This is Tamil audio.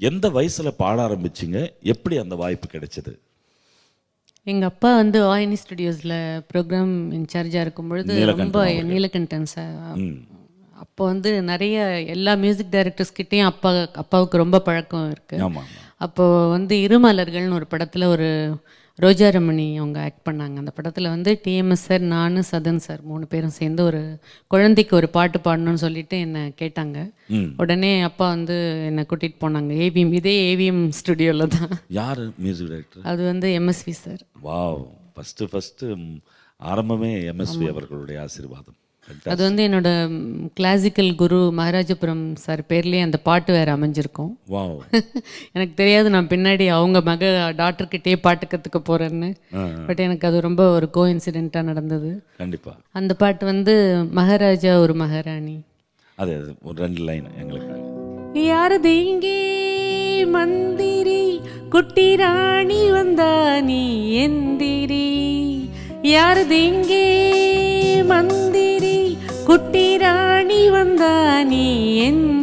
எந்த வயசுல பாட ஆரம்பிச்சீங்க? எப்படி அந்த வாய்ப்பு கிடைச்சது? எங்கள் அப்பா வந்து ஆயினி ஸ்டுடியோஸில் ப்ரோக்ராம் இன்சார்ஜாக இருக்கும் பொழுது ரொம்ப நீலகண்டன் சார் அப்போ வந்து நிறைய எல்லா மியூசிக் டைரக்டர்ஸ்கிட்டையும் அப்பா அப்பாவுக்கு ரொம்ப பழக்கம் இருக்குது ஆமா அப்போ வந்து இருமலர்கள்னு ஒரு படத்தில் ஒரு ரோஜா ரமணி அவங்க ஆக்ட் பண்ணாங்க. அந்த படத்தில் வந்து டிஎம்எஸ் சார் நான் சதன் சார் மூணு பேரும் சேர்ந்து ஒரு குழந்தைக்கு ஒரு பாட்டு பாடணும்னு சொல்லிட்டு என்னை கேட்டாங்க. உடனே அப்பா வந்து என்னை கூட்டிகிட்டு போனாங்க. ஏவிஎம் இதே ஏவிஎம் ஸ்டுடியோவில் தான். யாரு மியூசிக் டைரக்டர் அது வந்து MSV sir wow. First first ஆரம்பமே எம்எஸ்வி அவர்களுடைய ஆசீர்வாதம். அது வந்து என்னோட கிளாசிக்கல் குரு மகாராஜபுரம் சார் பேர்லேயே அந்த பாட்டு வேறு அமைஞ்சிருக்கும். எனக்கு தெரியாது நான் பின்னாடி அவங்க மக டாக்டர்கிட்டயே பாட்டு கற்றுக்க போகிறேன்னு பட் எனக்கு அது ரொம்ப ஒரு கோ இன்சிடெண்ட்டாக நடந்தது. கண்டிப்பா. அந்த பாட்டு வந்து மகாராஜா ஒரு மகாராணி. அது அது ஒரு ரெண்டு லைன் எங்களுக்கு. யாரது இங்கே? மந்திரி குட்டி ராணி வந்தா நீ எந்திரி. யாரது இங்கே? வந்தா நீ எந்திரி